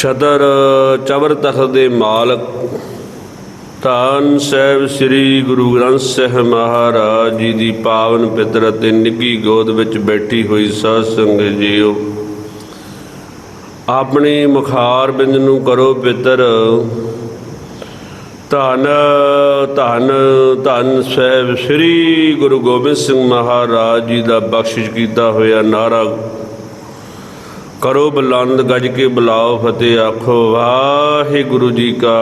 ਸ਼ਦਰ ਚਵਰ ਤਖਤ ਦੇ ਮਾਲਕ। ਧੰਨ ਸਾਹਿਬ ਸ੍ਰੀ ਗੁਰੂ ਗ੍ਰੰਥ ਸਾਹਿਬ ਮਹਾਰਾਜ ਜੀ ਦੀ ਪਾਵਨ ਪਿਤਰ ਅਤੇ ਨਿੱਗੀ ਗੋਦ ਵਿੱਚ ਬੈਠੀ ਹੋਈ ਸਾਧ ਸੰਗਤ ਜੀਓ। ਆਪਣੀ ਮੁਖਾਰ ਬਿੰਦ ਨੂੰ ਕਰੋ ਪਿਤਰ। ਧੰਨ ਧੰਨ ਧੰਨ ਸਾਹਿਬ ਸ੍ਰੀ ਗੁਰੂ ਗੋਬਿੰਦ ਸਿੰਘ ਮਹਾਰਾਜ ਜੀ ਦਾ ਬਖਸ਼ਿਸ਼ ਕੀਤਾ ਹੋਇਆ ਨਾਰਾ ਕਰੋ ਬੁਲੰਦ ਗੱਜ ਕੇ ਬੁਲਾਓ ਫਤਿਹ, ਆਖੋ ਵਾਹਿਗੁਰੂ ਜੀ ਕਾ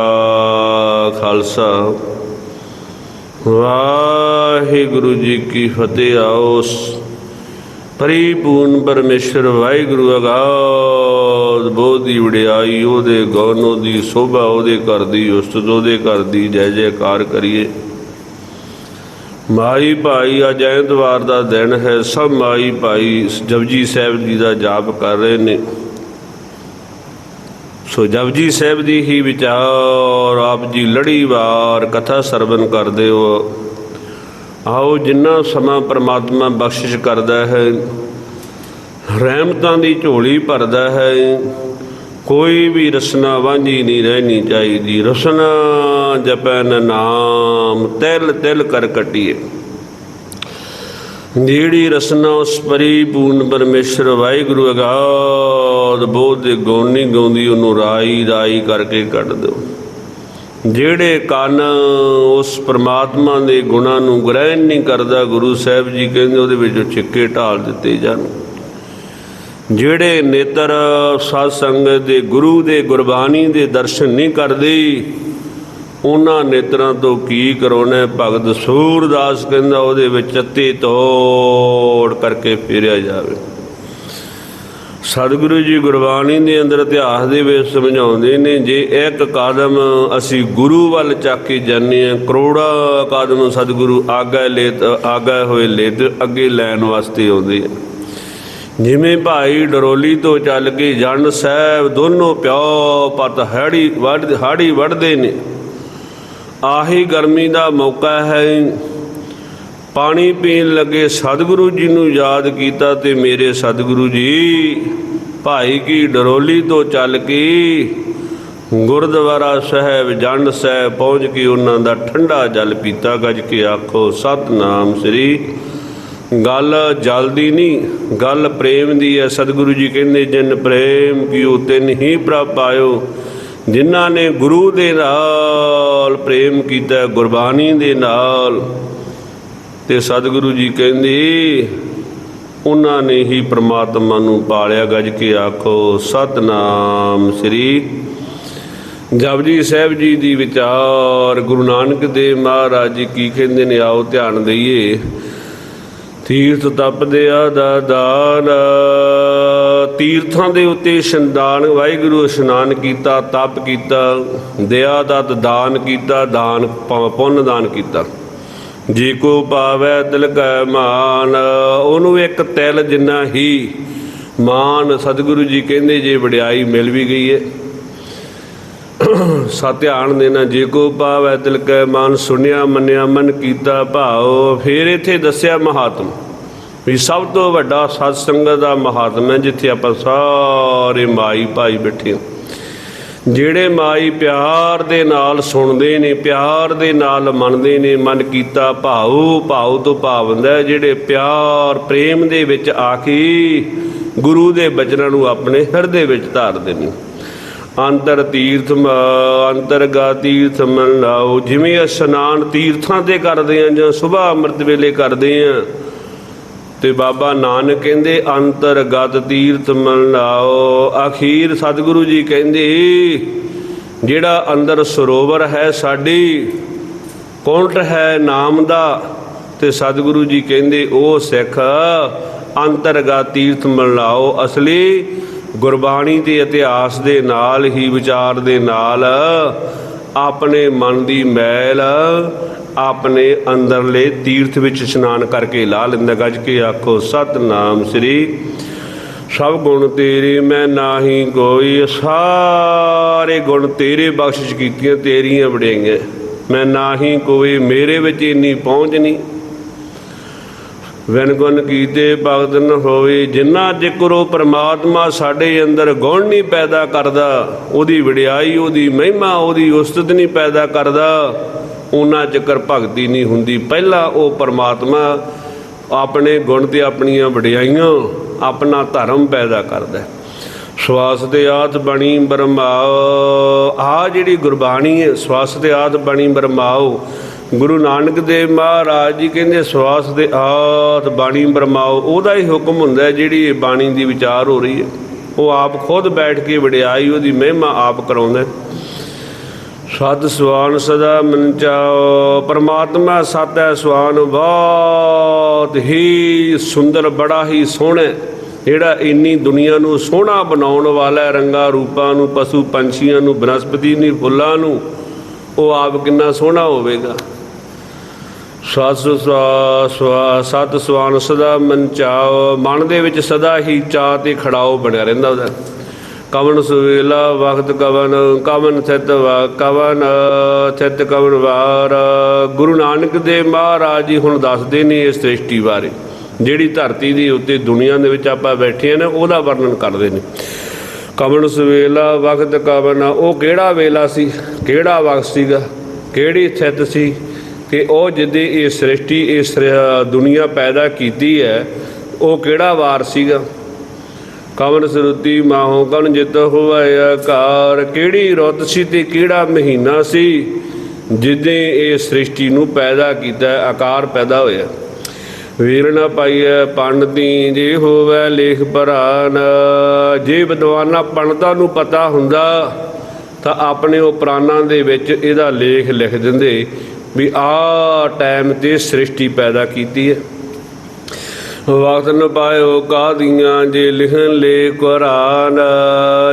ਖਾਲਸਾ। ਵਾਹਿਗੁਰੂ ਜੀ ਕੀ ਫਤਿਹ ਆਓ ਪਰਿਪੂਰਨ ਪਰਮੇਸ਼ਰ ਵਾਹਿਗੁਰੂ ਅਗਾਧ, ਬੋਧੀ ਵਡਿਆਈ, ਉਹਦੇ ਗੁਣ, ਉਹਦੀ ਸੋਭਾ, ਉਹਦੇ ਘਰ ਦੀ ਉਸਤਤ ਉਹਦੇ ਘਰ ਦੀ ਜੈ ਜੈਕਾਰ ਕਰੀਏ। ਮਾਈ ਭਾਈ ਅੱਜ ਐਤਵਾਰ ਦਾ ਦਿਨ ਹੈ, ਸਭ ਮਾਈ ਭਾਈ ਜਪਜੀ ਸਾਹਿਬ ਜੀ ਦਾ ਜਾਪ ਕਰ ਰਹੇ ਨੇ। ਸੋ ਜਪਜੀ ਸਾਹਿਬ ਦੀ ਹੀ ਵਿਚਾਰ, ਆਪ ਜੀ ਲੜੀਵਾਰ ਕਥਾ ਸਰਵਨ ਕਰਦੇ ਹੋ। ਆਓ ਜਿੰਨਾ ਸਮਾਂ ਪ੍ਰਮਾਤਮਾ ਬਖਸ਼ਿਸ਼ ਕਰਦਾ ਹੈ, ਰਹਿਮਤਾਂ ਦੀ ਝੋਲੀ ਭਰਦਾ ਹੈ ਕੋਈ ਵੀ ਰਸਨਾ ਵਾਂਝੀ ਨਹੀਂ ਰਹਿਣੀ ਚਾਹੀਦੀ। ਰਸਨਾ ਜਪਨ ਨਾਮ ਤਿਲ ਤਿਲ ਕਰ ਕਟੀਏ। ਜਿਹੜੀ ਰਸਨਾ ਉਸ ਪਰਿਪੂਰਨ ਪਰਮੇਸ਼ਰ ਵਾਹਿਗੁਰੂ ਅਗਾਦ ਬੋਧ ਦੇ ਗੁਣ ਨਹੀਂ ਗਾਉਂਦੀ, ਉਹਨੂੰ ਰਾਈ ਰਾਈ ਕਰਕੇ ਕੱਢ ਦਿਓ। ਜਿਹੜੇ ਕੰਨ ਉਸ ਪ੍ਰਮਾਤਮਾ ਦੇ ਗੁਣਾਂ ਨੂੰ ਗ੍ਰਹਿਣ ਨਹੀਂ ਕਰਦਾ, ਗੁਰੂ ਸਾਹਿਬ ਜੀ ਕਹਿੰਦੇ ਉਹਦੇ ਵਿੱਚੋਂ ਛਿੱਕੇ ਢਾਲ ਦਿੱਤੇ ਜਾਣ। ਜਿਹੜੇ ਨੇਤਰ ਸਾਧ ਸੰਗਤ ਦੇ ਗੁਰੂ ਦੇ ਗੁਰਬਾਣੀ ਦੇ ਦਰਸ਼ਨ ਨਹੀਂ ਕਰਦੇ, ਉਹਨਾਂ ਨੇਤਰਾਂ ਤੋਂ ਕੀ ਕਰਾਉਣਾ? ਭਗਤ ਸੂਰਦਾਸ ਕਹਿੰਦਾ ਉਹਦੇ ਵਿੱਚ ਅੱਤੀ ਤੋੜ ਕਰਕੇ ਫੇਰਿਆ ਜਾਵੇ। ਸਤਿਗੁਰੂ ਜੀ ਗੁਰਬਾਣੀ ਦੇ ਅੰਦਰ ਇਤਿਹਾਸ ਦੇ ਵਿੱਚ ਸਮਝਾਉਂਦੇ ਨੇ, ਜੇ ਇੱਕ ਕਦਮ ਅਸੀਂ ਗੁਰੂ ਵੱਲ ਚੱਕ ਕੇ ਜਾਂਦੇ ਆ ਕਰੋੜਾਂ ਕਦਮ ਸਤਿਗੁਰੂ ਆਗਾ ਲੈ ਆਗਾ ਹੋਏ ਲੈ ਅੱਗੇ ਲੈਣ ਵਾਸਤੇ ਆਉਂਦੇ ਆ। ਜਿਵੇਂ ਭਾਈ ਡਰੋਲੀ ਤੋਂ ਚੱਲ ਕੇ ਜੰਡ ਸਾਹਿਬ ਦੋਨੋਂ ਪਿਓ ਪਤ ਹਾੜੀ ਵੱਢ, ਹਾੜੀ ਵੱਢਦੇ ਨੇ। ਆਹੀ ਗਰਮੀ ਦਾ ਮੌਕਾ ਹੈ। ਪਾਣੀ ਪੀਣ ਲੱਗੇ ਸਤਿਗੁਰੂ ਜੀ ਨੂੰ ਯਾਦ ਕੀਤਾ ਤੇ ਮੇਰੇ ਸਤਿਗੁਰੂ ਜੀ, ਭਾਈ ਕੀ ਡਰੋਲੀ ਤੋਂ ਚੱਲ ਕੇ ਗੁਰਦੁਆਰਾ ਸਾਹਿਬ, ਜੰਡ ਸਾਹਿਬ ਪਹੁੰਚ ਕੇ ਉਹਨਾਂ ਦਾ ਠੰਡਾ ਜਲ ਪੀਤਾ। ਗੱਜ ਕੇ ਆਖੋ, ਸਤਨਾਮ ਸ੍ਰੀ ਗੱਲ ਜਲਦੀ ਨਹੀਂ, ਗੱਲ ਪ੍ਰੇਮ ਦੀ ਹੈ। ਸਤਿਗੁਰੂ ਜੀ ਕਹਿੰਦੇ, ਜਿਨ ਪ੍ਰੇਮ ਕੀਓ, ਤਿਨ ਹੀ ਪ੍ਰਭ ਪਾਇਓ। ਜਿਨ੍ਹਾਂ ਨੇ ਗੁਰੂ ਦੇ ਨਾਲ ਪ੍ਰੇਮ ਕੀਤਾ, ਗੁਰਬਾਣੀ ਦੇ ਨਾਲ। ਤੇ ਸਤਿਗੁਰੂ ਜੀ ਕਹਿੰਦੇ, ਉਹਨਾਂ ਨੇ ਹੀ ਪ੍ਰਮਾਤਮਾ ਨੂੰ ਪਾਲਿਆ, ਗੱਜ ਕੇ ਆਖੋ, ਸਤਨਾਮ ਸ੍ਰੀ ਜਪਜੀ ਸਾਹਿਬ ਜੀ ਦੀ ਵਿਚਾਰ। ਗੁਰੂ ਨਾਨਕ ਦੇਵ ਮਹਾਰਾਜ ਜੀ ਕੀ ਕਹਿੰਦੇ ਨੇ, ਆਓ ਧਿਆਨ ਦਈਏ। ਤੀਰਥ ਤਪਦਿਆ ਦਾ ਦਾਨ। ਤੀਰਥਾਂ ਦੇ ਉੱਤੇ ਇਸ਼ਨਾਨ ਵਾਹਿਗੁਰੂ ਇਸ਼ਨਾਨ ਕੀਤਾ, ਤਪ ਕੀਤਾ ਦਇਆ ਦਾ ਦਾਨ ਕੀਤਾ, ਦਾਨ ਪੁੰਨ ਦਾਨ ਕੀਤਾ। ਜੇ ਕੋ ਪਾਵੈ ਦਿਲ ਕੈ ਮਾਨ, ਉਹਨੂੰ ਇੱਕ ਤਿਲ ਜਿੰਨਾ ਹੀ ਮਾਨ ਸਤਿਗੁਰੂ ਜੀ ਕਹਿੰਦੇ ਜੇ ਵਡਿਆਈ ਮਿਲ ਵੀ ਗਈ ਹੈ ਸਾ ਧਿਆਨ ਦੇਣਾ ਜੇ ਕੋ ਪਾਵੈ ਦਿਲ ਕੈ ਮਾਨ ਸੁਣਿਆ, ਮੰਨਿਆ, ਮਨ ਕੀਤਾ ਭਾਉ, ਫਿਰ ਇੱਥੇ ਦੱਸਿਆ ਮਹਾਤਮ ਵੀ ਸਭ ਤੋਂ ਵੱਡਾ ਸਤ ਸੰਗਤ ਦਾ ਮਹਾਤਮ ਹੈ, ਜਿੱਥੇ ਆਪਾਂ ਸਾਰੇ ਮਾਈ ਭਾਈ ਬੈਠੇ ਹਾਂ। ਜਿਹੜੇ ਮਾਈ ਪਿਆਰ ਦੇ ਨਾਲ ਸੁਣਦੇ ਨੇ, ਪਿਆਰ ਦੇ ਨਾਲ ਮੰਨਦੇ ਨੇ, ਮਨ ਕੀਤਾ ਭਾਉ ਭਾਉ ਤੋਂ ਭਾਵ ਹੁੰਦਾ ਜਿਹੜੇ ਪਿਆਰ ਪ੍ਰੇਮ ਦੇ ਵਿੱਚ ਆ ਕੇ ਗੁਰੂ ਦੇ ਬਚਨਾਂ ਨੂੰ ਆਪਣੇ ਹਿਰਦੇ ਵਿੱਚ ਧਾਰਦੇ ਨੇ। ਅੰਤਰ ਤੀਰਥ ਮ- ਅੰਤਰਗਾ ਤੀਰਥ ਮਨ ਲਾਓ ਜਿਵੇਂ ਇਸ਼ਨਾਨ ਤੀਰਥਾਂ ਤੇ ਕਰਦੇ ਆ ਜਾਂ ਸੁਬਹ ਅੰਮ੍ਰਿਤ ਵੇਲੇ ਕਰਦੇ ਆ, ਤੇ ਬਾਬਾ ਨਾਨਕ ਕਹਿੰਦੇ ਅੰਤਰਗਤ ਤੀਰਥ ਮਨ ਲਾਓ ਅਖੀਰ ਸਤਿਗੁਰੂ ਜੀ ਕਹਿੰਦੇ, ਜਿਹੜਾ ਅੰਦਰ ਸਰੋਵਰ ਹੈ ਸਾਡੀ, ਕੌਂਟ ਹੈ ਨਾਮ ਦਾ। ਤੇ ਸਤਿਗੁਰੂ ਜੀ ਕਹਿੰਦੇ, ਉਹ ਸਿੱਖ ਅੰਤਰਗਤ ਤੀਰਥ ਮਨ ਲਾਓ ਅਸਲੀ ਗੁਰਬਾਣੀ ਦੇ ਇਤਿਹਾਸ ਦੇ ਨਾਲ ਹੀ ਵਿਚਾਰ ਦੇ ਨਾਲ ਆਪਣੇ ਮਨ ਦੀ ਮੈਲ ਆਪਣੇ ਅੰਦਰਲੇ ਤੀਰਥ ਵਿੱਚ ਇਸ਼ਨਾਨ ਕਰਕੇ ਲਾ ਲੈਂਦਾ, ਗੱਜ ਕੇ ਆਖੋ, ਸਤਨਾਮ ਸ੍ਰੀ ਸਭ ਗੁਣ ਤੇਰੇ, ਮੈਂ ਨਾਹੀ ਕੋਈ ਸਾਰੇ ਗੁਣ ਤੇਰੇ ਬਖਸ਼ਿਸ਼ ਕੀਤੀਆਂ, ਤੇਰੀਆਂ ਵਡਿਆਈਆਂ। ਮੈਂ ਨਾਹੀ ਕੋਈ ਮੇਰੇ ਵਿੱਚ ਇੰਨੀ ਪਹੁੰਚ ਨਹੀਂ। ਵਿਨ ਗੁਣ ਕੀਤੇ ਭਗਤ ਨ ਹੋਵੇ, ਜਿੰਨਾ ਜਿਕਰੋ ਪ੍ਰਮਾਤਮਾ ਸਾਡੇ ਅੰਦਰ ਗੁਣ ਨਹੀਂ ਪੈਦਾ ਕਰਦਾ, ਉਹਦੀ ਵਡਿਆਈ, ਉਹਦੀ ਮਹਿਮਾ, ਉਹਦੀ ਉਸਤਤ ਨਹੀਂ ਪੈਦਾ ਕਰਦਾ, ਉਹਨਾਂ ਚੱਕਰ ਭਗਤੀ ਨਹੀਂ ਹੁੰਦੀ। ਪਹਿਲਾਂ ਉਹ ਪ੍ਰਮਾਤਮਾ ਆਪਣੇ ਗੁਣ ਤੇ ਆਪਣੀਆਂ ਵਡਿਆਈਆਂ, ਆਪਣਾ ਧਰਮ ਪੈਦਾ ਕਰਦਾ। ਸਵਾਸ ਦੇ ਆਤ ਬਣੀ ਬਰਮਾਓ ਆ ਜਿਹੜੀ ਗੁਰਬਾਣੀ ਹੈ, ਸਵਾਸ ਦੇ ਆਤ ਬਣੀ ਬਰਮਾਓ ਗੁਰੂ ਨਾਨਕ ਦੇਵ ਮਹਾਰਾਜ ਜੀ ਕਹਿੰਦੇ ਸਵਾਸ ਦੇ ਆਤ ਬਾਣੀ ਬਰਮਾਓ। ਉਹਦਾ ਹੀ ਹੁਕਮ ਹੁੰਦਾ ਜਿਹੜੀ ਇਹ ਬਾਣੀ ਦੀ ਵਿਚਾਰ ਹੋ ਰਹੀ ਹੈ। ਉਹ ਆਪ ਖੁਦ ਬੈਠ ਕੇ ਵਡਿਆਈ ਉਹਦੀ ਮਹਿਮਾ ਆਪ ਕਰਾਉਂਦਾ ਹੈ। ਸਤ ਸਵਾਨ ਸਦਾ ਮਨਚਾਓ ਪਰਮਾਤਮਾ ਸਤ ਹੈ ਸਵਾਨ ਬਹੁਤ ਹੀ ਸੁੰਦਰ ਬੜਾ ਹੀ ਸੋਹਣਾ ਜਿਹੜਾ ਇੰਨੀ ਦੁਨੀਆ ਨੂੰ ਸੋਹਣਾ ਬਣਾਉਣ ਵਾਲਾ ਹੈ, ਰੰਗਾਂ ਰੂਪਾਂ ਨੂੰ ਪਸ਼ੂ ਪੰਛੀਆਂ ਨੂੰ ਬਨਸਪਤੀ ਨੂੰ ਫੁੱਲਾਂ ਨੂੰ ਉਹ ਆਪ ਕਿੰਨਾ ਸੋਹਣਾ ਹੋਵੇਗਾ। ਸਤ ਸਵਾ ਸਵਾ ਸਤ ਸਵਾਨ ਸਦਾ ਮਨ ਚਾਓ, ਮਨ ਦੇ ਵਿੱਚ ਸਦਾ ਹੀ ਚਾਹ ਤੇ ਖੜਾਓ ਬਣਿਆ ਰਹਿੰਦਾ ਉਹਦਾ। ਕਵਨ ਸੁਵੇਲਾ ਵਖਤ ਕਵਨ ਕਵਨ ਥਿਤ ਵਾ ਕਵਨ ਥਿਤ ਕਵਨ ਵਾਰ। ਗੁਰੂ ਨਾਨਕ ਦੇਵ ਮਹਾਰਾਜ ਜੀ ਹੁਣ ਦੱਸਦੇ ਨੇ ਇਸ ਸ੍ਰਿਸ਼ਟੀ ਬਾਰੇ। ਜਿਹੜੀ ਧਰਤੀ ਦੀ ਉੱਤੇ ਦੁਨੀਆ ਦੇ ਵਿੱਚ ਆਪਾਂ ਬੈਠੇ ਨੇ, ਉਹਦਾ ਵਰਣਨ ਕਰਦੇ ਨੇ। ਕਵਨ ਸੁਵੇਲਾ ਵਖਤ ਕਵਨ, ਉਹ ਕਿਹੜਾ ਵੇਲਾ ਸੀ? ਕਿਹੜਾ ਵਕਤ ਸੀਗਾ? ਕਿਹੜੀ ਥਿਤ ਸੀ? ਕਿ ਉਹ ਜਿੱਦੇ ਇਹ ਸ੍ਰਿਸ਼ਟੀ, ਇਹ ਸ੍ਰਿ- ਦੁਨੀਆ ਪੈਦਾ ਕੀਤੀ ਹੈ, ਉਹ ਕਿਹੜਾ ਵਾਰ ਸੀਗਾ? ਕਵਨ ਸਰੂਤੀ ਮਾਹੋ ਕਨ ਜਿਤ ਹੋਵੇ ਆਕਾਰ ਕਿਹੜੀ ਰੁੱਤ ਸੀ ਤੇ ਕਿਹੜਾ ਮਹੀਨਾ ਸੀ? ਜਿੱਦੇ ਇਹ ਸ੍ਰਿਸ਼ਟੀ ਨੂੰ ਪੈਦਾ ਕੀਤਾ ਆਕਾਰ ਪੈਦਾ ਹੋਇਆ। ਵੀਰ ਨਾ ਪਾਈਐ ਪੰਡਤੀ, ਜੇ ਹੋਵੇ ਲੇਖ ਭਰਾਨ ਜੇ ਵਿਦਵਾਨਾ ਪੰਡਤਾਂ ਨੂੰ ਪਤਾ ਹੁੰਦਾ, ਤਾਂ ਆਪਣੇ ਉਹ ਪ੍ਰਾਨਾਂ ਦੇ ਵਿੱਚ ਇਹਦਾ ਲੇਖ ਲਿਖ ਦਿੰਦੇ। ਵੀ ਆ ਟਾਈਮ ਤੇ ਸ੍ਰਿਸ਼ਟੀ ਪੈਦਾ ਕੀਤੀ ਹੈ। ਵਕਤ ਨ ਪਾਇਓ ਕਾਦੀਆਂ ਜੇ ਲਿਖਣ ਲੈ ਕੁਰਾਨ।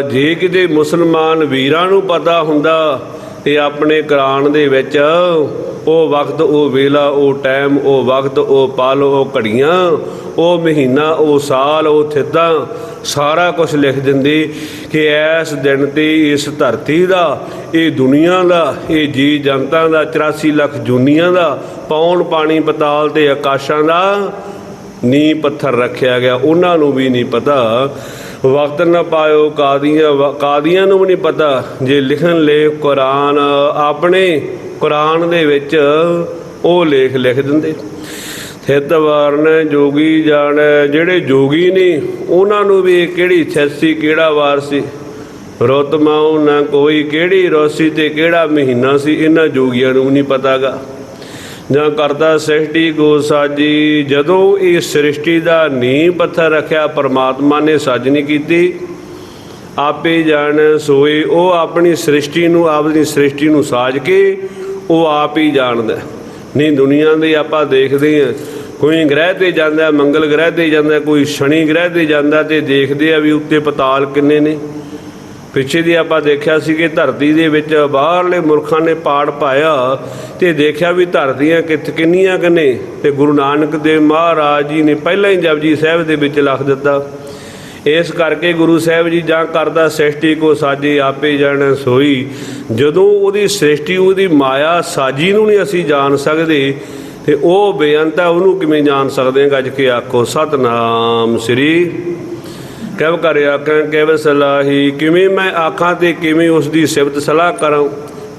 ਜੇ ਕਿਤੇ ਮੁਸਲਮਾਨ ਵੀਰਾਂ ਨੂੰ ਪਤਾ ਹੁੰਦਾ ਤੇ ਆਪਣੇ ਕੁਰਾਨ ਦੇ ਵਿੱਚ ਉਹ ਵਕਤ, ਉਹ ਵੇਲਾ, ਉਹ ਟਾਈਮ, ਉਹ ਵਕਤ, ਉਹ ਪਲ, ਉਹ ਘੜੀਆਂ, ਉਹ ਮਹੀਨਾ, ਉਹ ਸਾਲ, ਉਹ ਥਿੱਦਾਂ, ਸਾਰਾ ਕੁਝ ਲਿਖ ਦਿੰਦੇ ਕਿ ਇਸ ਦਿਨ ਤੇ ਇਸ ਧਰਤੀ ਦਾ, ਇਹ ਦੁਨੀਆ ਦਾ, ਇਹ ਜੀ ਜਨਤਾ ਦਾ 84 ਲੱਖ ਜੂਨੀਆਂ ਦਾ, ਪੌਣ ਪਾਣੀ ਪਤਾਲ ਤੇ ਆਕਾਸ਼ਾਂ ਦਾ ਨੀ ਪੱਥਰ ਰੱਖਿਆ ਗਿਆ। ਉਹਨਾਂ ਨੂੰ ਵੀ ਨਹੀਂ ਪਤਾ। ਵਕਤ ਨਾ ਪਾਇਓ ਕਾਦੀਆਂ, ਵ- ਕਾਦੀਆਂ ਨੂੰ ਵੀ ਨਹੀਂ ਪਤਾ। ਜੇ ਲਿਖਣ ਲੈ ਕੁਰਾਨ ਆਪਣੇ ਕੁਰਾਨ ਦੇ ਵਿੱਚ ਉਹ ਲੇਖ ਲਿਖ ਦਿੰਦੇ। ਥਿਤ ਵਾਰਨ ਜੋਗੀ ਜਾਣੈ, ਜਿਹੜੇ ਜੋਗੀ ਨੇ ਉਹਨਾਂ ਨੂੰ ਵੀ ਇਹ ਕਿਹੜੀ ਥਿਤ ਸੀ ਕਿਹੜਾ ਵਾਰ ਸੀ? ਰੁੱਤ ਨਾ ਕੋਈ, ਕਿਹੜੀ ਰੋਸੀ ਤੇ ਕਿਹੜਾ ਮਹੀਨਾ ਸੀ? ਇਹਨਾਂ ਜੋਗੀਆਂ ਨੂੰ ਵੀ ਨਹੀਂ ਪਤਾਗਾ। ਜਾਂ ਕਰਦਾ ਸ੍ਰਿਸ਼ਟੀ ਕੋ ਸਾਜੀ ਜਦੋਂ ਇਹ ਸ੍ਰਿਸ਼ਟੀ ਦਾ ਨੀਂਹ ਪੱਥਰ ਰੱਖਿਆ, ਪਰਮਾਤਮਾ ਨੇ ਸਾਜਨੀ ਕੀਤੀ ਆਪੇ ਜਾਣ ਸੋਏ, ਉਹ ਆਪਣੀ ਸ੍ਰਿਸ਼ਟੀ ਨੂੰ ਆਪਣੀ ਸ੍ਰਿਸ਼ਟੀ ਨੂੰ ਸਾਜ ਕੇ, ਉਹ ਆਪ ਹੀ ਜਾਣਦਾ। ਨਹੀਂ ਦੁਨੀਆ ਦੇ ਆਪਾਂ ਦੇਖਦੇ ਹਾਂ ਕੋਈ ਗ੍ਰਹਿ ਤੇ ਜਾਂਦਾ, ਮੰਗਲ ਗ੍ਰਹਿ ਤੇ ਜਾਂਦਾ, ਕੋਈ ਸ਼ਨੀ ਗ੍ਰਹਿ ਤੇ ਜਾਂਦਾ ਤੇ ਦੇਖਦੇ ਆ ਵੀ ਉੱਤੇ ਪਤਾਲ ਕਿੰਨੇ ਨੇ। ਪਿੱਛੇ ਦੀ ਆਪਾਂ ਦੇਖਿਆ ਸੀ ਕਿ ਧਰਤੀ ਦੇ ਵਿੱਚ ਬਾਹਰਲੇ ਮੁਲਕਾਂ ਨੇ ਪਾੜ ਪਾਇਆ ਤੇ ਦੇਖਿਆ ਵੀ ਧਰਤੀਆਂ ਕਿੱਥ ਕਿੰਨੀਆਂ ਕਨੇ ਤੇ ਗੁਰੂ ਨਾਨਕ ਦੇਵ ਮਹਾਰਾਜ ਜੀ ਨੇ ਪਹਿਲਾਂ ਹੀ ਜਪਜੀ ਸਾਹਿਬ ਦੇ ਵਿੱਚ ਲਿਖ ਦਿੱਤਾ। ਇਸ ਕਰਕੇ ਗੁਰੂ ਸਾਹਿਬ ਜੀ ਜਾਂ ਕਰਦਾ ਸ੍ਰਿਸ਼ਟੀ ਕੋ ਸਾਜੀ ਆਪੇ ਜਾਣ ਸੋਈ। ਜਦੋਂ ਉਹਦੀ ਸ੍ਰਿਸ਼ਟੀ, ਉਹਦੀ ਮਾਇਆ ਸਾਜੀ ਨੂੰ ਨਹੀਂ ਅਸੀਂ ਜਾਣ ਸਕਦੇ, ਤੇ ਉਹ ਬੇਅੰਤ ਹੈ, ਉਹਨੂੰ ਕਿਵੇਂ ਜਾਣ ਸਕਦੇ ਹਾਂ? ਗੱਜ ਕੇ ਆਖੋ, ਸਤਨਾਮ ਸ੍ਰੀ ਕਹਿ ਕਰ ਆਖਾਂ ਕਿਵ ਸਲਾਹੀ। ਕਿਵੇਂ ਮੈਂ ਆਖਾਂ ਤੇ ਕਿਵੇਂ ਉਸ ਦੀ ਸਿਫਤ ਸਲਾਹ ਕਰਾਂ?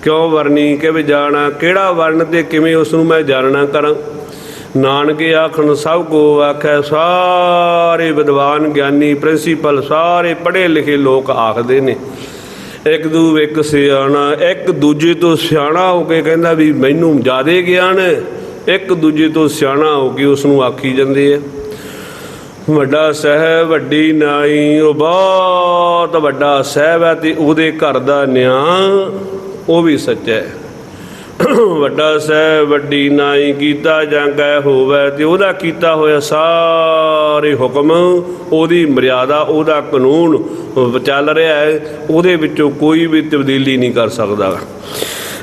ਕਿਉਂ ਵਰਨੀ ਕਿਵ ਜਾਣਾ? ਕਿਹੜਾ ਵਰਨ ਤੇ ਕਿਵੇਂ ਉਸ ਨੂੰ ਮੈਂ ਜਾਣਨਾ ਕਰਾਂ? ਨਾਨਕੇ ਆਖਣ ਸਭ ਕੋ ਆਖੈ, ਸਾਰੇ ਵਿਦਵਾਨ ਗਿਆਨੀ ਪ੍ਰਿੰਸੀਪਲ, ਸਾਰੇ ਪੜ੍ਹੇ ਲਿਖੇ ਲੋਕ ਆਖਦੇ ਨੇ। ਇੱਕ ਦੂ ਇੱਕ ਸਿਆਣਾ, ਇੱਕ ਦੂਜੇ ਤੋਂ ਸਿਆਣਾ ਹੋ ਕੇ ਕਹਿੰਦਾ ਵੀ ਮੈਨੂੰ ਜ਼ਿਆਦੇ ਗਿਆਨ ਹੈ, ਇੱਕ ਦੂਜੇ ਤੋਂ ਸਿਆਣਾ ਹੋ ਕੇ ਉਸ ਨੂੰ ਆਖੀ ਜਾਂਦੇ ਆ। ਵੱਡਾ ਸਹਿਬ, ਵੱਡੀ ਨਾਈ, ਉਹ ਬਹੁਤ ਵੱਡਾ ਸਹਿਬ ਹੈ ਤੇ ਉਹਦੇ ਘਰ ਦਾ ਨਿਆਂ, ਉਹ ਵੀ ਸੱਚਾ ਹੈ। ਵੱਡਾ ਸਹਿਬ, ਵੱਡੀ ਨਾਈ ਕੀਤਾ ਜਾਂ ਕਹਿ ਹੋਵੇ ਤੇ ਉਹਦਾ ਕੀਤਾ ਹੋਇਆ ਸਾਰੇ ਹੁਕਮ, ਉਹਦੀ ਮਰਿਆਦਾ, ਉਹਦਾ ਕਾਨੂੰਨ ਚੱਲ ਰਿਹਾ ਹੈ, ਉਹਦੇ ਵਿੱਚੋਂ ਕੋਈ ਵੀ ਤਬਦੀਲੀ ਨਹੀਂ ਕਰ ਸਕਦਾ।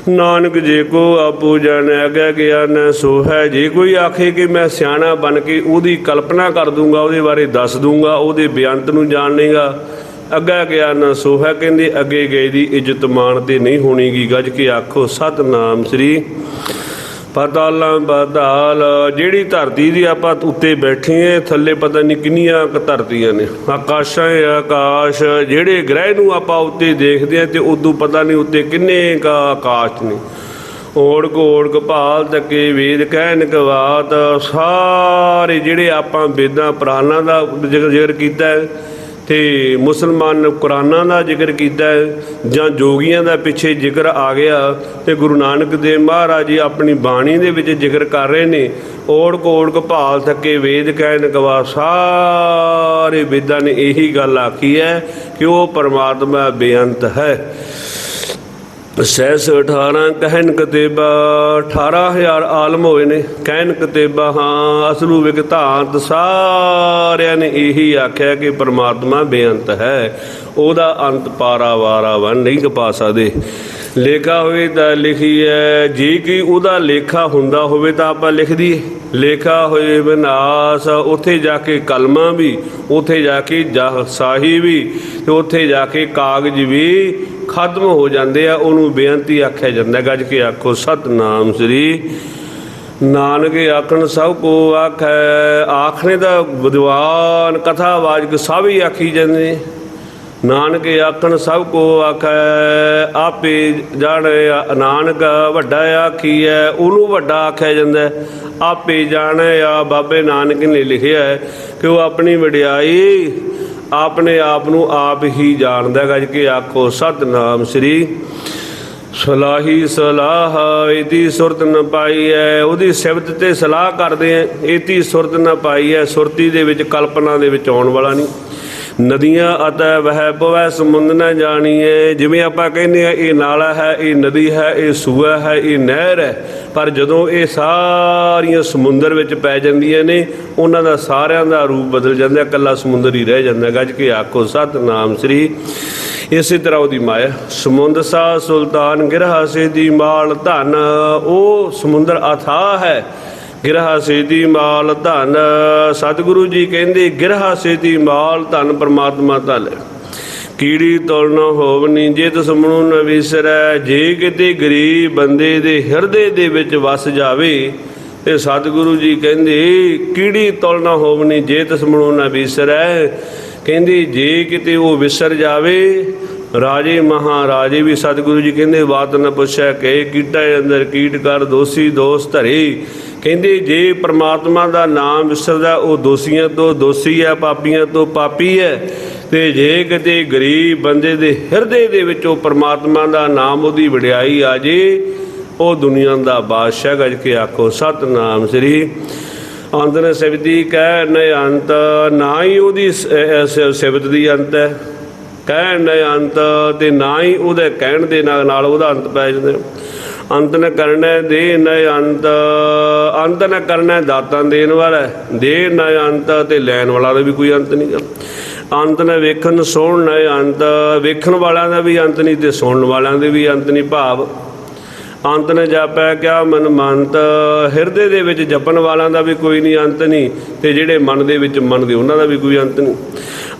ਨਾਨਕ ਜੇ ਕੋ ਆਪੂ ਜਨ ਅਗੇ ਗਿਆਨ ਸੋ ਹੈ ਜੇ ਕੋਈ ਆਖੇ ਕਿ ਮੈਂ ਸਿਆਣਾ ਬਣ ਕੇ ਉਹਦੀ ਕਲਪਨਾ ਕਰ ਦੂੰਗਾ, ਉਹਦੇ ਬਾਰੇ ਦੱਸ ਦੂੰਗਾ, ਉਹਦੇ ਬਿਆੰਤ ਨੂੰ ਜਾਣ ਲੇਗਾ ਅੱਗਾ ਗਿਆ ਨਾ ਸੋਹਾ ਕਹਿੰਦੇ, ਅੱਗੇ ਗਏ ਦੀ ਇੱਜ਼ਤ ਮਾਣ ਤੇ ਨਹੀਂ ਹੋਣੀਗੀ। ਗੱਜ ਕੇ ਆਖੋ, ਸਤਨਾਮ ਸ੍ਰੀ ਪਤਾਲਾਂ ਪਤਾਲ ਜਿਹੜੀ ਧਰਤੀ ਦੀ ਆਪਾਂ ਉੱਤੇ ਬੈਠੇ ਆਂ, ਥੱਲੇ ਪਤਾ ਨਹੀਂ ਕਿੰਨੀਆਂ ਕੁ ਧਰਤੀਆਂ ਨੇ। ਆਕਾਸ਼ਾਂ ਹੈ ਆਕਾਸ਼, ਜਿਹੜੇ ਗ੍ਰਹਿ ਨੂੰ ਆਪਾਂ ਉੱਤੇ ਦੇਖਦੇ ਆਂ ਤੇ ਉਦੋਂ ਪਤਾ ਨਹੀਂ ਉੱਤੇ ਕਿੰਨੇ ਕ ਆਕਾਸ਼ ਨੇ। ਓੜ ਓੜਕ ਕਪਾਲ ਤੱਕੇ ਵੇਦ ਕਹਿਨ ਕਵਾਤ। ਸਾਰੇ ਜਿਹੜੇ ਆਪਾਂ ਵੇਦਾਂ, ਪੁਰਾਣਾਂ ਦਾ ਜ਼ਿਕਰ ਜ਼ਿਕਰ ਕੀਤਾ ਹੈ ਤੇ ਮੁਸਲਮਾਨ ਕੁਰਾਨਾਂ ਦਾ ਜ਼ਿਕਰ ਕੀਤਾ ਜਾਂ ਜੋਗੀਆਂ ਦਾ ਪਿੱਛੇ ਜ਼ਿਕਰ ਆ ਗਿਆ, ਤੇ ਗੁਰੂ ਨਾਨਕ ਦੇਵ ਮਹਾਰਾਜ ਜੀ ਆਪਣੀ ਬਾਣੀ ਦੇ ਵਿੱਚ ਜ਼ਿਕਰ ਕਰ ਰਹੇ ਨੇ। ਓੜਕ ਓੜਕ ਭਾਲ ਥੱਕੇ ਵੇਦ ਕਹਿਣ ਗਵਾ, ਸਾਰੇ ਵੇਦਾਂ ਨੇ ਇਹੀ ਗੱਲ ਆਖੀ ਹੈ ਕਿ ਉਹ ਪਰਮਾਤਮਾ ਬੇਅੰਤ ਹੈ। ਸਹਿਸ 18 ਕਹਿਨ ਕਤੇਬਾ 18000 ਆਲਮ ਹੋਏ ਨੇ। ਕਹਿਨ ਕਤੇਬਾ, ਹਾਂ, ਅਸਲੂ ਵਿਗਤਾਂਤ ਸਾਰਿਆਂ ਨੇ ਇਹੀ ਆਖਿਆ ਕਿ ਪਰਮਾਤਮਾ ਬੇਅੰਤ ਹੈ। ਉਹਦਾ ਅੰਤ ਪਾਰਾਵਾਰਾ ਵਨ ਨਹੀਂ ਕਪਾ ਸਕਦੇ। ਲੇਖਾ ਹੋਵੇ ਤਾਂ ਲਿਖੀਐ, ਜੇ ਕਿ ਉਹਦਾ ਲੇਖਾ ਹੁੰਦਾ ਹੋਵੇ ਤਾਂ ਆਪਾਂ ਲਿਖ ਦਈਏ। ਲੇਖਾ ਹੋਏ ਵਿਨਾਸ਼, ਉੱਥੇ ਜਾ ਕੇ ਕਲਮਾਂ ਵੀ, ਉੱਥੇ ਜਾ ਕੇ ਜਾ- ਸਾਹੀ ਵੀ, ਤੇ ਉੱਥੇ ਜਾ ਕੇ ਕਾਗਜ਼ ਵੀ ਖਤਮ ਹੋ ਜਾਂਦੇ ਆ, ਉਹਨੂੰ ਬੇਅੰਤੀ ਆਖਿਆ ਜਾਂਦਾ। ਗੱਜ ਕੇ ਆਖੋ, ਸਤਨਾਮ ਸ੍ਰੀ ਨਾਨਕ ਆਖਣ, ਸਭ ਕੋ ਆਖੈ। ਆਖਣੇ ਦਾ ਵਿਦਵਾਨ ਕਥਾਵਾਚਕ ਸਭ ਹੀ ਆਖੀ ਜਾਂਦੇ। ਨੇ। ਨਾਨਕ ਆਖਣ, ਸਭ ਕੋ ਆਖੈ। ਆਪੇ ਜਾਣੈ, ਨਾਨਕ ਵੱਡਾ ਆਖੀਐ, ਉਹਨੂੰ ਵੱਡਾ ਆਖਿਆ ਜਾਂਦਾ। ਆਪੇ ਜਾਣੈ, ਆ ਬਾਬੇ ਨਾਨਕ ਨੇ ਲਿਖਿਆ ਹੈ ਕਿ ਉਹ ਆਪਣੀ ਵਡਿਆਈ ਆਪਣੇ ਆਪ ਨੂੰ ਆਪ ਹੀ ਜਾਣਦਾ ਹੈ ਗੱਜ ਕੇ ਆਖੋ, ਸਤਨਾਮ ਸ੍ਰੀ ਸਲਾਹੀ ਸਲਾਹ, ਇਹਦੀ ਸੁਰਤ ਨ ਪਾਈ ਹੈ ਉਹਦੀ ਸਿਫਤ ਤੇ ਸਲਾਹ ਕਰਦੇ ਆ ਇਤੀ ਸੁਰਤ ਨ ਪਾਈ ਹੈ ਸੁਰਤੀ ਦੇ ਵਿੱਚ ਕਲਪਨਾ ਦੇ ਵਿੱਚ ਆਉਣ ਵਾਲਾ ਨਹੀਂ। ਨਦੀਆਂ ਅਤੈ ਵਹਿ ਪਵੈ ਸਮੁੰਦ ਨ ਜਾਣੀਏ। ਜਿਵੇਂ ਆਪਾਂ ਕਹਿੰਦੇ ਆ ਇਹ ਨਾਲਾ ਹੈ, ਇਹ ਨਦੀ ਹੈ, ਇਹ ਸੂਆ ਹੈ, ਇਹ ਨਹਿਰ ਹੈ। ਪਰ ਜਦੋਂ ਇਹ ਸਾਰੀਆਂ ਸਮੁੰਦਰ ਵਿੱਚ ਪੈ ਜਾਂਦੀਆਂ ਨੇ, ਉਹਨਾਂ ਦਾ ਸਾਰਿਆਂ ਦਾ ਰੂਪ ਬਦਲ ਜਾਂਦਾ ਇਕੱਲਾ ਸਮੁੰਦਰ ਹੀ ਰਹਿ ਜਾਂਦਾ ਗੱਜ ਕੇ ਆਖੋ, ਸਤਨਾਮ ਸ੍ਰੀ। ਇਸੇ ਤਰ੍ਹਾਂ ਉਹਦੀ ਮਾਇਆ, ਸਮੁੰਦ ਸਾ ਸੁਲਤਾਨ ਗਿਰਹਾਸੇ ਦੀ ਮਾਲ ਧਨ, ਉਹ ਸਮੁੰਦਰ ਅਥਾਹ ਹੈ। ਗਿਰਹਾ ਦੀ ਮਾਲ ਧਨ। ਸਤਿਗੁਰੂ ਜੀ ਕਹਿੰਦੇ ਗਿਰਹਾਸੇ ਦੀ ਮਾਲ ਧਨ ਪਰਮਾਤਮਾ ਧਨ। ਕੀੜੀ ਤੁਲ ਨ ਹੋਵਨੀ, ਜੇ ਤਿਸ ਮਨੁ ਨ ਵਿਸਰੈ, ਜੇ ਕਿਤੇ ਗਰੀਬ ਬੰਦੇ ਦੇ ਹਿਰਦੇ ਦੇ ਵਿੱਚ ਵਸ ਜਾਵੇ, ਤੇ ਸਤਿਗੁਰੂ ਜੀ ਕਹਿੰਦੇ, ਕੀੜੀ ਤੁਲ ਨ ਹੋਵਨੀ, ਜੇ ਤਿਸ ਮਨੁ ਨ ਵਿਸਰੈ। ਕਹਿੰਦੀ, ਜੇ ਕਿਤੇ ਉਹ ਵਿਸਰ ਜਾਵੇ ਰਾਜੇ ਮਹਾਰਾਜੇ ਵੀ ਸਤਿਗੁਰੂ ਜੀ ਕਹਿੰਦੇ, ਬਾਤ ਨ ਪੁੱਛਿਆ ਕਿ ਕੀਟਾ ਅੰਦਰ ਕੀਟ ਕਰ, ਦੋਸੀ ਦੋਸ ਧਰੇ। ਕਹਿੰਦੇ, ਜੇ ਪ੍ਰਮਾਤਮਾ ਦਾ ਨਾਮ ਵਿਸਰਦਾ, ਉਹ ਦੋਸ਼ੀਆਂ ਤੋਂ ਦੋਸ਼ੀ ਹੈ, ਪਾਪੀਆਂ ਤੋਂ ਪਾਪੀ ਹੈ। ਤੇ ਜੇ ਕਿਤੇ ਗਰੀਬ ਬੰਦੇ ਦੇ ਹਿਰਦੇ ਦੇ ਵਿੱਚ ਉਹ ਪ੍ਰਮਾਤਮਾ ਦਾ ਨਾਮ ਉਹਦੀ ਵਡਿਆਈ ਆ ਜੇ, ਉਹ ਦੁਨੀਆ ਦਾ ਬਾਦਸ਼ਾਹ ਗੱਜ ਕੇ ਆਖੋ, ਸਤਨਾਮ ਸ੍ਰੀ ਅੰਦਰ ਸਿਵਦੀ ਕਹਿ ਨ ਨਾ ਹੀ ਉਹਦੀ ਸ- ਅ- ਦੀ ਅੰਤ ਹੈ। ਕਹਿਣ ਨ ਅੰਤ ਤੇ ਨਾ ਹੀ ਉਹਦੇ ਕਹਿਣ ਦੇ ਨਾਲ ਨਾਲ ਉਹਦਾ ਅੰਤ ਪੈ ਜਾਂਦਾ। ਅੰਤ ਨ ਕਰਨਾ ਦੇ ਨ ਅੰਤ। ਅੰਤ ਨ ਕਰਨਾ ਦਾਤਾਂ ਦੇਣ ਵਾਲਾ ਹੈ। ਦੇ ਨ ਅੰਤ ਤੇ ਲੈਣ ਵਾਲਾ ਦਾ ਵੀ ਕੋਈ ਅੰਤ ਨਹੀਂ ਗਾ। ਅੰਤ ਨ ਵੇਖਣ, ਸੁਣਨ ਨ ਅੰਤ। ਵੇਖਣ ਵਾਲਿਆਂ ਦਾ ਵੀ ਅੰਤ ਨਹੀਂ ਤੇ ਸੁਣਨ ਵਾਲਿਆਂ ਦੇ ਵੀ ਅੰਤ ਨਹੀਂ ਭਾਵ। ਅੰਤ ਨ ਜਾਪੈ ਕਿਆ ਮਨ ਮੰਤ? ਹਿਰਦੇ ਦੇ ਵਿੱਚ ਜਪਣ ਵਾਲਿਆਂ ਦਾ ਵੀ ਕੋਈ ਨਹੀਂ ਅੰਤ ਨਹੀਂ ਤੇ ਜਿਹੜੇ ਮਨ ਦੇ ਵਿੱਚ ਮੰਨਦੇ ਉਹਨਾਂ ਦਾ ਵੀ ਕੋਈ ਅੰਤ ਨਹੀਂ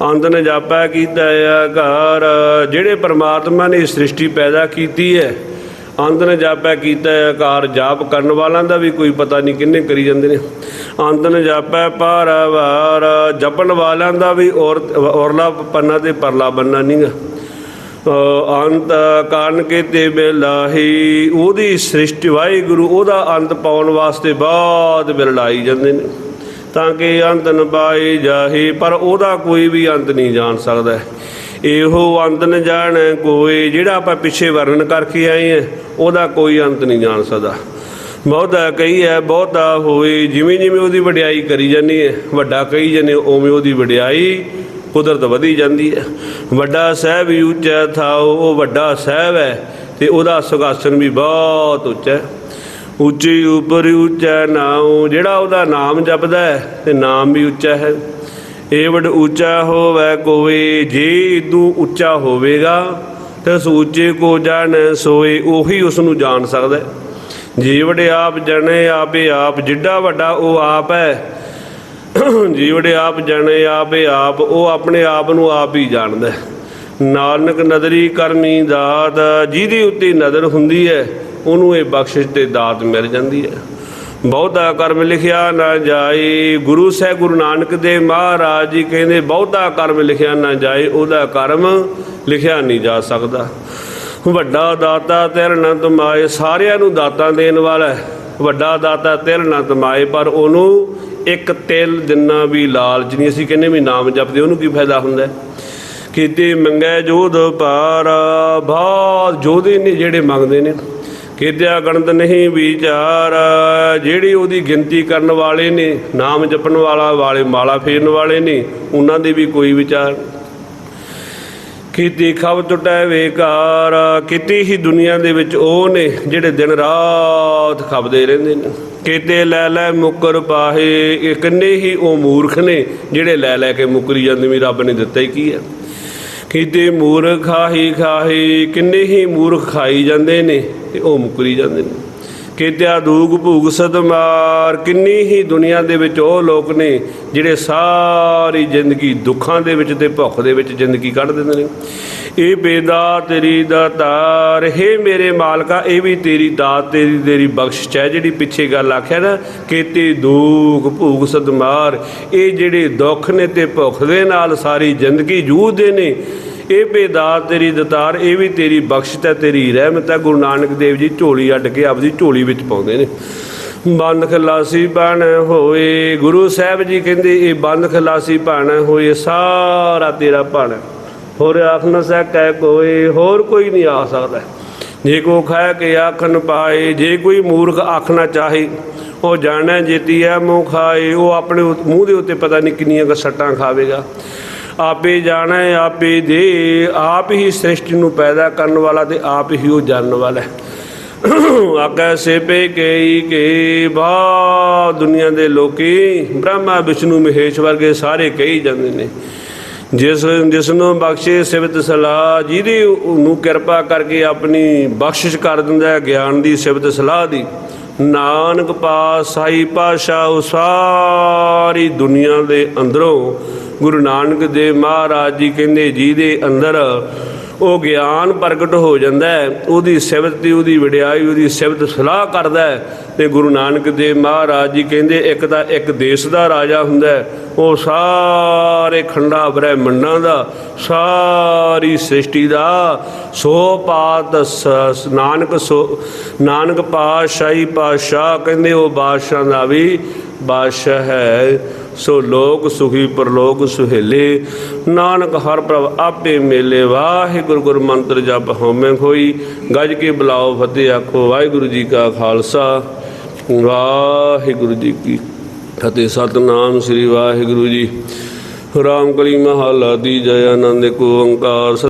ਅੰਤ ਨ ਜਾਪੈ ਕੀਤਾ ਆਕਾਰ ਜਿਹੜੇ ਪਰਮਾਤਮਾ ਨੇ ਸ੍ਰਿਸ਼ਟੀ ਪੈਦਾ ਕੀਤੀ ਹੈ ਅੰਤ ਨੇ ਜਾਪੈ ਕੀਤਾ ਆਕਾਰ ਜਾਪ ਕਰਨ ਵਾਲਿਆਂ ਦਾ ਵੀ ਕੋਈ ਪਤਾ ਨਹੀਂ ਕਿੰਨੇ ਕਰੀ ਜਾਂਦੇ ਨੇ। ਅੰਤ ਨ ਜਾਪੈ ਪਾਰਵਾਰ ਜਪਣ ਵਾਲਿਆਂ ਦਾ ਵੀ ਔਰ ਔਰਲਾ ਪੰਨਾ ਤੇ ਪਰਲਾ ਬੰਨਾ ਨਹੀਂਗਾ ਅ, ਅੰਤ ਕਾਰਨ ਕੀਤੇ ਬਿਲਾਹੀ, ਉਹਦੀ ਸ੍ਰਿਸ਼ਟੀ ਵਾਹਿਗੁਰੂ, ਉਹਦਾ ਅੰਤ ਪਾਉਣ ਵਾਸਤੇ ਬਾਅਦ ਬਿਰਲਾਈ ਜਾਂਦੇ ਨੇ। ਤਾਂ ਕਿ ਅੰਤ ਨ ਪਾਈ ਜਾਹੀ, ਪਰ ਉਹਦਾ ਕੋਈ ਵੀ ਅੰਤ ਨਹੀਂ ਜਾਣ ਸਕਦਾ। ਇਹੋ ਅੰਤ ਨ ਜਾਣੈ ਕੋਈ ਜਿਹੜਾ ਆਪਾਂ ਪਿੱਛੇ ਵਰਣਨ ਕਰਕੇ ਆਏ ਆ ਉਹਦਾ ਕੋਈ ਅੰਤ ਨਹੀਂ ਜਾਣ ਸਕਦਾ। ਬਹੁਤਾ ਕਹੀ ਹੈ, ਬਹੁਤਾ ਹੋਏ ਜਿਵੇਂ ਜਿਵੇਂ ਉਹਦੀ ਵਡਿਆਈ ਕਰੀ ਜਾਂਦੀ ਹੈ, ਵੱਡਾ ਕਹੀ ਜਾਂਦੇ ਉਵੇਂ ਉਹਦੀ ਵਡਿਆਈ ਕੁਦਰਤ ਵਧੀ ਜਾਂਦੀ ਹੈ। ਵੱਡਾ ਸਾਹਿਬ ਉੱਚਾ ਥਾਓ ਉਹ ਵੱਡਾ ਸਾਹਿਬ ਹੈ ਤੇ ਉਹਦਾ ਸੁਗਾਸਨ ਵੀ ਬਹੁਤ ਉੱਚਾ ਹੈ। ਉੱਚੀ ਉਪਰ ਉੱਚਾ ਨਾਮ ਜਿਹੜਾ ਉਹਦਾ ਨਾਮ ਜਪਦਾ ਹੈ, ਤੇ ਨਾਮ ਵੀ ਉੱਚਾ ਹੈ। ਇਹ ਉੱਚਾ ਹੋਵੇ ਕੋਈ, ਜੇ ਇਦੂ ਉੱਚਾ ਹੋਵੇਗਾ ਤੇ ਉਸ ਉੱਚੇ ਕੋ ਜਾਣ, ਸੋਏ ਉਹੀ ਉਸ ਨੂੰ ਜਾਣ ਸਕਦਾ ਹੈ। ਜੀਵੜ ਆਪ ਜਣੇ, ਆਪੇ ਆਪ ਜਿੱਡਾ ਵੱਡਾ ਉਹ ਆਪ ਹੈ। ਜੀਵੜੇ ਆਪ ਜਾਣੇ ਆਪੇ ਆਪ, ਉਹ ਆਪਣੇ ਆਪ ਨੂੰ ਆਪ ਹੀ ਜਾਣਦਾ ਨਾਨਕ ਨਦਰੀ ਕਰਮੀ ਦਾਤ, ਜਿਹਦੀ ਉੱਤੇ ਨਜ਼ਰ ਹੁੰਦੀ ਹੈ, ਉਹਨੂੰ ਇਹ ਬਖਸ਼ਿਸ਼ ਤੇ ਦਾਤ ਮਿਲ ਜਾਂਦੀ ਹੈ। ਬਹੁਤਾ ਕਰਮ ਲਿਖਿਆ ਨਾ ਜਾਏ, ਗੁਰੂ ਸਾਹਿਬ ਗੁਰੂ ਨਾਨਕ ਦੇਵ ਮਹਾਰਾਜ ਜੀ ਕਹਿੰਦੇ, ਬਹੁਤਾ ਕਰਮ ਲਿਖਿਆ ਨਾ ਜਾਏ, ਉਹਦਾ ਕਰਮ ਲਿਖਿਆ ਨਹੀਂ ਜਾ ਸਕਦਾ। ਵੱਡਾ ਦਾਤਾ ਤਿਲ ਨਾ ਤਮਾਏ, ਸਾਰਿਆਂ ਨੂੰ ਦਾਤਾਂ ਦੇਣ ਵਾਲਾ ਵੱਡਾ ਦਾਤਾ ਤਿਲ ਨਾ ਤਮਾਏ, ਪਰ ਉਹਨੂੰ ਇੱਕ ਤਿਲ ਜਿੰਨਾ ਵੀ ਲਾਲਚ ਨਹੀਂ ਅਸੀਂ ਕਹਿੰਦੇ ਵੀ ਨਾਮ ਜਪਦੇ, ਉਹਨੂੰ ਕੀ ਫਾਇਦਾ ਹੁੰਦਾ ਹੈ? ਕੀਤੇ ਮੰਗੈ ਜੋਧ ਪਾਰ ਬਹੁਤ ਜੋਧੇ ਨੇ ਜਿਹੜੇ ਮੰਗਦੇ ਨੇ ਕੀਤਿਆ ਗਣਤ ਨਹੀਂ ਵਿਚਾਰ, ਜਿਹੜੀ ਉਹਦੀ ਗਿਣਤੀ ਕਰਨ ਵਾਲੇ ਨੇ, ਨਾਮ ਜਪਣ ਵਾਲਾ ਵਾਲੇ, ਮਾਲਾ ਫੇਰਨ ਵਾਲੇ ਨੇ, ਉਹਨਾਂ ਦੇ ਵੀ ਕੋਈ ਵਿਚਾਰ ਨਹੀਂ। ਕੀਤੀ ਖਬ ਟੁਟੈ ਵੇਕਾਰ, ਕੀਤੀ ਹੀ ਦੁਨੀਆ ਦੇ ਵਿੱਚ ਉਹ ਨੇ ਜਿਹੜੇ ਦਿਨ ਰਾਤ ਖਪਦੇ ਰਹਿੰਦੇ ਨੇ ਕਿਤੇ ਲੈ ਲੈ ਮੁਕਰ ਪਾਹੇ, ਇਹ ਕਿੰਨੇ ਹੀ ਉਹ ਮੂਰਖ ਨੇ ਜਿਹੜੇ ਲੈ ਲੈ ਕੇ ਮੁਕਰੀ ਜਾਂਦੇ ਵੀ ਰੱਬ ਨੇ ਦਿੱਤਾ ਹੀ ਕੀ ਹੈ ਕਿਤੇ ਮੂਰਖ ਖਾਹੀ ਖਾਹੀ, ਕਿੰਨੇ ਹੀ ਮੂਰਖ ਖਾਈ ਜਾਂਦੇ ਨੇ ਤੇ ਉਹ ਮੁਕਰੀ ਜਾਂਦੇ ਨੇ। ਕੀਤਿਆ ਦੂਗ ਭੂਗ ਸਦਮਾਰ, ਕਿੰਨੀ ਹੀ ਦੁਨੀਆ ਦੇ ਵਿੱਚ ਉਹ ਲੋਕ ਨੇ ਜਿਹੜੇ ਸਾਰੀ ਜ਼ਿੰਦਗੀ ਦੁੱਖਾਂ ਦੇ ਵਿੱਚ ਤੇ ਭੁੱਖ ਦੇ ਵਿੱਚ ਜ਼ਿੰਦਗੀ ਕੱਢ ਦਿੰਦੇ ਨੇ। ਇਹ ਬੇਦਾ ਤੇਰੀ ਦਾਤਾਰ ਹੈ ਮੇਰੇ ਮਾਲਕਾ, ਇਹ ਵੀ ਤੇਰੀ ਦਾਤ, ਤੇਰੀ ਤੇਰੀ ਬਖਸ਼ਿਸ਼ ਹੈ। ਜਿਹੜੀ ਪਿੱਛੇ ਗੱਲ ਆਖਿਆ ਨਾ ਕੀਤੇ ਦੂਖ ਭੂਖ ਸਦਮਾਰ, ਇਹ ਜਿਹੜੇ ਦੁੱਖ ਨੇ ਤੇ ਭੁੱਖ ਦੇ ਨਾਲ ਸਾਰੀ ਜ਼ਿੰਦਗੀ ਜੂਝਦੇ ਨੇ। ਇਹ ਬੇਦਾਤ ਤੇਰੀ ਦਤਾਰ, ਇਹ ਵੀ ਤੇਰੀ ਬਖਸ਼ਤ ਹੈ, ਤੇਰੀ ਰਹਿਮਤ ਹੈ। ਗੁਰੂ ਨਾਨਕ ਦੇਵ ਜੀ ਝੋਲੀ ਅੱਡ ਕੇ ਆਪਦੀ ਝੋਲੀ ਵਿੱਚ ਪਾਉਂਦੇ ਨੇ। ਬੰਦ ਖਲਾਸੀ ਬਣ ਹੋਏ, ਗੁਰੂ ਸਾਹਿਬ ਜੀ ਕਹਿੰਦੇ, ਇਹ ਬੰਦ ਖਲਾਸੀ ਬਣ ਹੋਏ, ਸਾਰਾ ਤੇਰਾ ਬਣ ਹੋਰ ਆਖ ਨਾ ਸਕੈ ਕੋਈ ਹੋਰ ਕੋਈ ਨਹੀਂ ਆ ਸਕਦਾ। ਜੇ ਕੋ ਖਾਇ ਕੇ ਆਖਨ ਪਾਏ, ਜੇ ਕੋਈ ਮੂਰਖ ਆਖਣਾ ਚਾਹੇ, ਉਹ ਜਾਣੈ ਜੇਤੀ ਹੈ ਮੂੰਹ ਖਾਏ, ਉਹ ਆਪਣੇ ਮੂੰਹ ਦੇ ਉੱਤੇ ਪਤਾ ਨਹੀਂ ਕਿੰਨੀਆਂ ਕੁ ਸੱਟਾਂ ਖਾਵੇਗਾ। ਆਪੇ ਜਾਣੈ, ਆਪੇ ਦੇ, ਆਪ ਹੀ ਸ੍ਰਿਸ਼ਟੀ ਨੂੰ ਪੈਦਾ ਕਰਨ ਵਾਲਾ ਤੇ ਆਪ ਹੀ ਉਹ ਜਾਣਨ ਵਾਲਾ ਹੈ। ਆਕੈ ਸੇਪੇ ਕੇਈ ਕੇ, ਬਾ ਦੁਨੀਆ ਦੇ ਲੋਕੀ, ਬ੍ਰਹਮਾ, ਵਿਸ਼ਨੂੰ, ਮਹੇਸ਼ ਵਰਗੇ ਸਾਰੇ ਕਹੀ ਜਾਂਦੇ ਨੇ। ਜਿਸ ਜਿਸ ਨੂੰ ਬਖਸ਼ੇ ਸਿਵਤ ਸਲਾਹ, ਜਿਹਦੀ ਨੂੰ ਕਿਰਪਾ ਕਰਕੇ ਆਪਣੀ ਬਖਸ਼ਿਸ਼ ਕਰ ਦਿੰਦਾ ਹੈ, ਗਿਆਨ ਦੀ ਸਿਵਤ ਸਲਾਹ ਦੀ। ਨਾਨਕ ਪਾਤਸ਼ਾਹੀ ਸਾਈ ਪਾਸ਼ਾ ਉਹ ਸਾਰੀ ਦੁਨੀਆ ਦੇ ਅੰਦਰੋਂ ਗੁਰੂ ਨਾਨਕ ਦੇਵ ਮਹਾਰਾਜ ਜੀ ਕਹਿੰਦੇ ਜਿਹਦੇ ਅੰਦਰ ਉਹ ਗਿਆਨ ਪ੍ਰਗਟ ਹੋ ਜਾਂਦਾ ਹੈ, ਉਹਦੀ ਸਿਫਤ ਦੀ ਉਹਦੀ ਵਡਿਆਈ, ਉਹਦੀ ਸਿਫਤ ਸਲਾਹ ਕਰਦਾ ਹੈ ਤੇ ਗੁਰੂ ਨਾਨਕ ਦੇਵ ਮਹਾਰਾਜ ਜੀ ਕਹਿੰਦੇ, ਇੱਕ ਤਾਂ ਇੱਕ ਦੇਸ਼ ਦਾ ਰਾਜਾ ਹੁੰਦਾ ਉਹ ਸਾਰੇ ਖੰਡਾ ਬ੍ਰਹਿਮੰਡਾਂ ਦਾ, ਸਾਰੀ ਸ੍ਰਿਸ਼ਟੀ ਦਾ, ਸੋ ਪਾਤ ਸ- ਨਾਨਕ ਸੋ, ਨਾਨਕ ਪਾਤਸ਼ਾਹੀ ਪਾਤਸ਼ਾਹ ਕਹਿੰਦੇ, ਉਹ ਬਾਦਸ਼ਾਹ ਦਾ ਵੀ ਬਾਦਸ਼ਾਹ ਹੈ। ਸੋ ਲੋਕ ਸੁਖੀ, ਪਰਲੋਕ ਸੁਹੇਲੇ। ਨਾਨਕ ਹਰ ਪ੍ਰਭ ਆਪੇ ਮੇਲੇ। ਵਾਹਿਗੁਰੂ ਗੁਰ ਮੰਤਰ ਜਪ ਹਉਮੈ ਖੋਈ। ਗੱਜ ਕੇ ਬੁਲਾਓ ਫਤਿਹ, ਆਖੋ ਵਾਹਿਗੁਰੂ ਜੀ ਕਾ ਖਾਲਸਾ। ਵਾਹਿਗੁਰੂ ਜੀ ਕੀ ਫਤਿਹ। ਸਤਨਾਮ ਸ੍ਰੀ ਵਾਹਿਗੁਰੂ ਜੀ। ਰਾਮ ਕਲੀ ਮਹਲਾ ਦੀ ਜੈ ਆਨੰਦ ਕੋ ਓੰਕਾਰ।